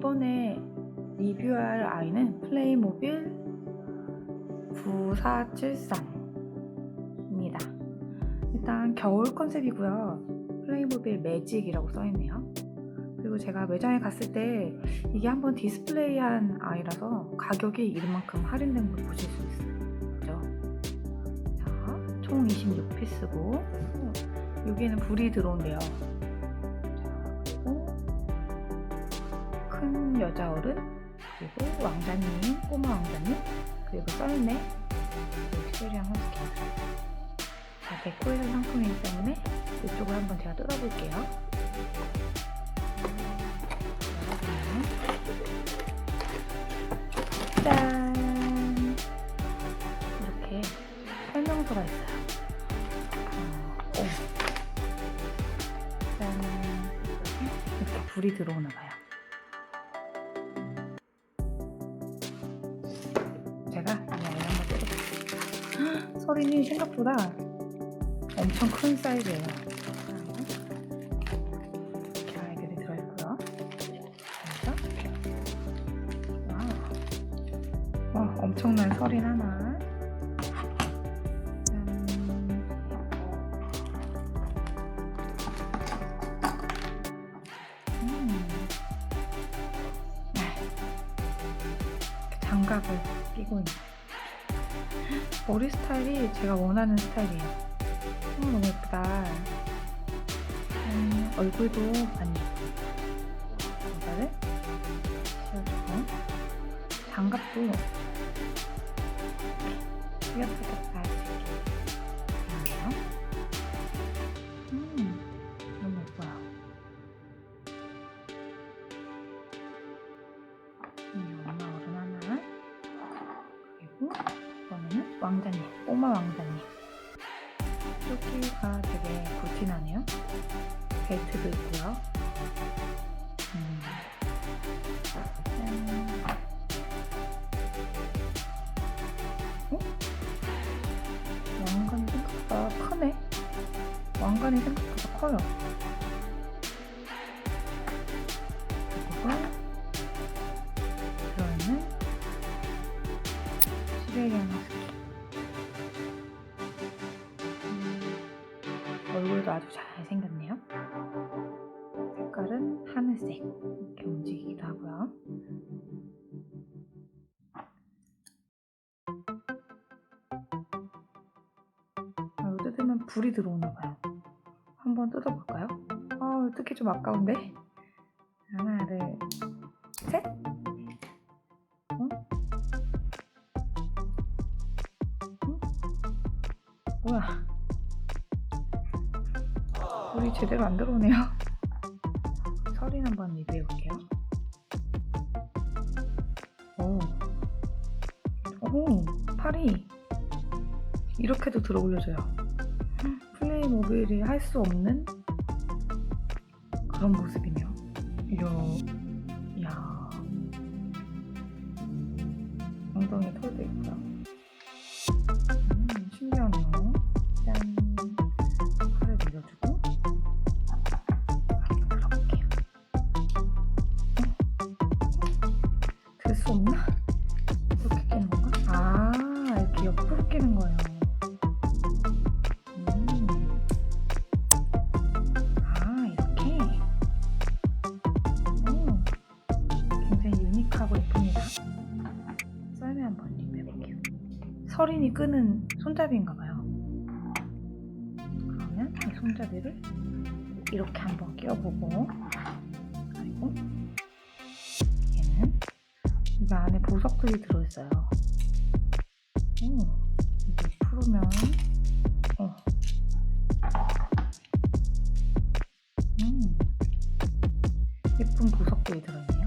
이번에 리뷰할 아이는 플레이모빌 9473입니다. 일단 겨울 컨셉이고요. 플레이모빌 매직이라고 써있네요. 그리고 제가 매장에 갔을 때 이게 한번 디스플레이한 아이라서 가격이 이만큼 할인된 걸 보실 수 있어요. 그죠? 자, 총 26피스고 여기에는 불이 들어온대요. 큰 여자 어른 그리고 왕자님, 꼬마 왕자님 그리고 썰매 그리고 시베리안 허스키 자, 데코레이션 상품이기 때문에 이쪽을 한번 제가 뜯어볼게요. 짠! 이렇게 설명서가 있어요. 어, 오. 짠! 이렇게 불이 들어오나 봐요. 서린이 생각보다 엄청 큰 사이즈예요. 이렇게 아이들이 들어있고요. 와, 와 엄청난 설인 하나. 짠. 음. 아, 장갑을 끼고 있는. 머리 스타일이 제가 원하는 스타일이에요. 어, 너무 예쁘다. 음, 얼굴도 많이 예쁘고. 모자를 씌워주고. 장갑도 이렇게 왕자님 꼬마 왕자님 여기가 되게 굵진하네요 벨트도 있고요 음. 짠. 어? 왕관이 생각보다 크네. 왕관이 생각보다 커요. 그리고 들어있는 시베리안 허스키. 음, 얼굴도 아주 잘 생겼네요. 색깔은 하늘색 이렇게 움직이기도 하고요. 아, 뜯으면 불이 들어오나 봐요. 한번 뜯어볼까요? 아, 뜯기 좀 아까운데? 하나, 둘, 셋. 어? 응? 뭐야? 불이 제대로 안 들어오네요. 설인 한번 리뷰해 볼게요. 오, 오, 팔이 이렇게도 들어 올려져요. 플레이 모빌이 할 수 없는 그런 모습이네요. 이야, 이야. 엉덩이 털도 있고요. 서린이 끄는 손잡이인가 봐요. 그러면 이 손잡이를 이렇게 한번 끼워보고, 그리고 얘는 이 안에 보석들이 들어있어요. 오, 이게 풀으면, 어, 음, 예쁜 보석들이 들어있네